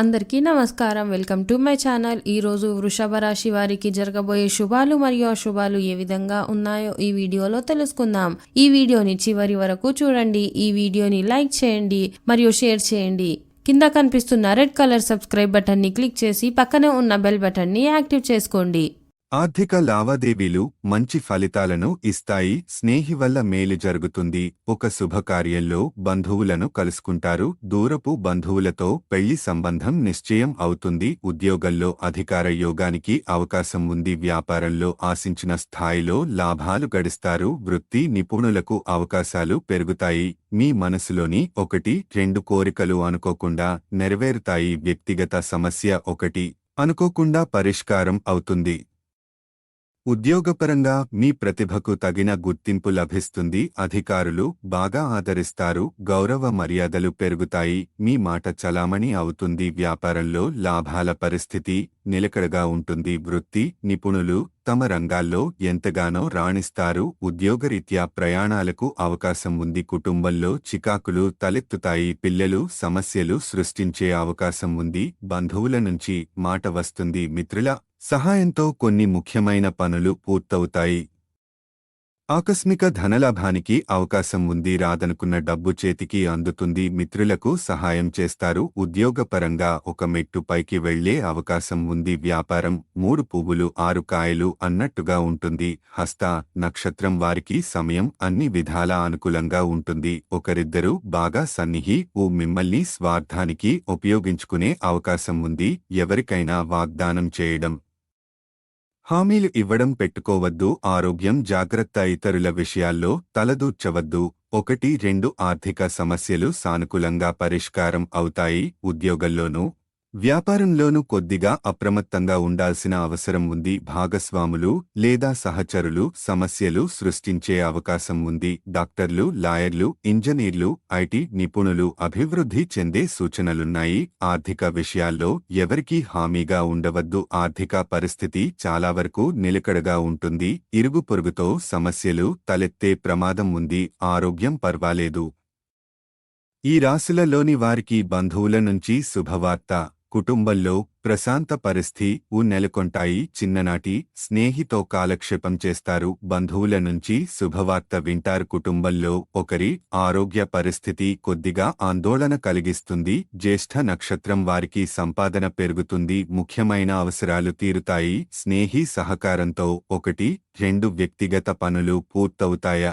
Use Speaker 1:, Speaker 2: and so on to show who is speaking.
Speaker 1: అందరికీ నమస్కారం. Welcome to my channel. ఈ రోజు వృషభ రాశి వారికి జరగబోయే శుభాలు మరియు అశుభాలు ఏ విధంగా ఉన్నాయో ఈ వీడియోలో తెలుసుకుందాం. ఈ వీడియోని చివరి వరకు చూడండి. ఈ వీడియోని లైక్ చేయండి మరియు షేర్ చేయండి. కింద కనిపిస్తున్న రెడ్ కలర్ సబ్స్క్రైబ్ బటన్ని క్లిక్ చేసి పక్కనే ఉన్న బెల్ బటన్ని యాక్టివ్ చేసుకోండి.
Speaker 2: ఆర్థిక లావాదేవీలు మంచి ఫలితాలను ఇస్తాయి స్నేహి వల్ల మేలు జరుగుతుంది. ఒక శుభకార్యంలో బంధువులను కలుసుకుంటారు. దూరపు బంధువులతో పెళ్ళి సంబంధం నిశ్చయం అవుతుంది. ఉద్యోగంలో అధికార యోగానికి అవకాశం ఉంది. వ్యాపారంలో ఆశించిన స్థాయిలో లాభాలు గడిస్తారు. వృత్తి నిపుణులకు అవకాశాలు పెరుగుతాయి. మీ మనసులోని ఒకటి రెండు కోరికలు అనుకోకుండా నెరవేరుతాయి. వ్యక్తిగత సమస్య ఒకటి అనుకోకుండా పరిష్కారం అవుతుంది. ఉద్యోగపరంగా మీ ప్రతిభకు తగిన గుర్తింపు లభిస్తుంది అధికారులు బాగా ఆదరిస్తారు గౌరవ మర్యాదలు పెరుగుతాయి మీ మాట చలామణి అవుతుంది వ్యాపారంలో లాభాల పరిస్థితి నిలకడగా ఉంటుంది వృత్తి నిపుణులు తమ రంగాల్లో ఎంతగానో రాణిస్తారు ఉద్యోగరీత్యా ప్రయాణాలకు అవకాశం ఉంది కుటుంబంలో చికాకులు తలెత్తుతాయి పిల్లలు సమస్యలు సృష్టించే అవకాశం ఉంది బంధువుల నుంచి మాట వస్తుంది మిత్రుల సహాయంతో కొన్ని ముఖ్యమైన పనులు పూర్తవుతాయి. ఆకస్మిక ధనలాభానికి అవకాశం ఉంది. రాదనుకున్న డబ్బు చేతికి అందుతుంది. మిత్రులకు సహాయం చేస్తారు. ఉద్యోగపరంగా ఒక మెట్టు పైకి వెళ్ళే అవకాశం ఉంది. వ్యాపారం మూడు పువ్వులు ఆరు కాయలు అన్నట్టుగా ఉంటుంది. హస్త నక్షత్రం వారికి సమయం అన్ని విధాలా అనుకూలంగా ఉంటుంది. ఒకరిద్దరూ బాగా సన్నిహి ఓ మిమ్మల్ని స్వార్థానికి ఉపయోగించుకునే అవకాశం ఉంది. ఎవరికైనా వాగ్దానం చేయడం. హామీలు ఇవ్వడం పెట్టుకోవద్దు ఆరోగ్యం జాగ్రత్త ఇతరుల విషయాల్లో తలదూర్చవద్దు. ఒకటి రెండు ఆర్థిక సమస్యలు సానుకూలంగా పరిష్కారం అవుతాయి. ఉద్యోగంలోనూ వ్యాపారంలోనూ కొద్దిగా అప్రమత్తంగా ఉండాల్సిన అవసరం ఉంది. భాగస్వాములు లేదా సహచరులు సమస్యలు సృష్టించే అవకాశం ఉంది. డాక్టర్లు లాయర్లు ఇంజనీర్లు ఐటీ నిపుణులు అభివృద్ధి చెందే సూచనలున్నాయి. ఆర్థిక విషయాల్లో ఎవరికీ హామీగా ఉండవద్దు. ఆర్థిక పరిస్థితి చాలా వరకు నిలకడగా ఉంటుంది. ఇరుగు పొరుగుతో సమస్యలు తలెత్తే ప్రమాదం ఉంది. ఆరోగ్యం పర్వాలేదు. ఈ రాశులలోని వారికి బంధువుల నుంచి శుభవార్త. కుటుంబంలో ప్రశాంత పరిస్థి ఉ నెలకొంటాయి. చిన్ననాటి స్నేహితో కాలక్షేపం చేస్తారు. బంధువుల నుంచి శుభవార్త వింటారు. కుటుంబంలో ఒకరి ఆరోగ్య పరిస్థితి కొద్దిగా ఆందోళన కలిగిస్తుంది. జ్యేష్ఠ నక్షత్రం వారికి సంపాదన పెరుగుతుంది. ముఖ్యమైన అవసరాలు తీరుతాయి. స్నేహి సహకారంతో ఒకటి రెండు వ్యక్తిగత పనులు పూర్తవుతాయా?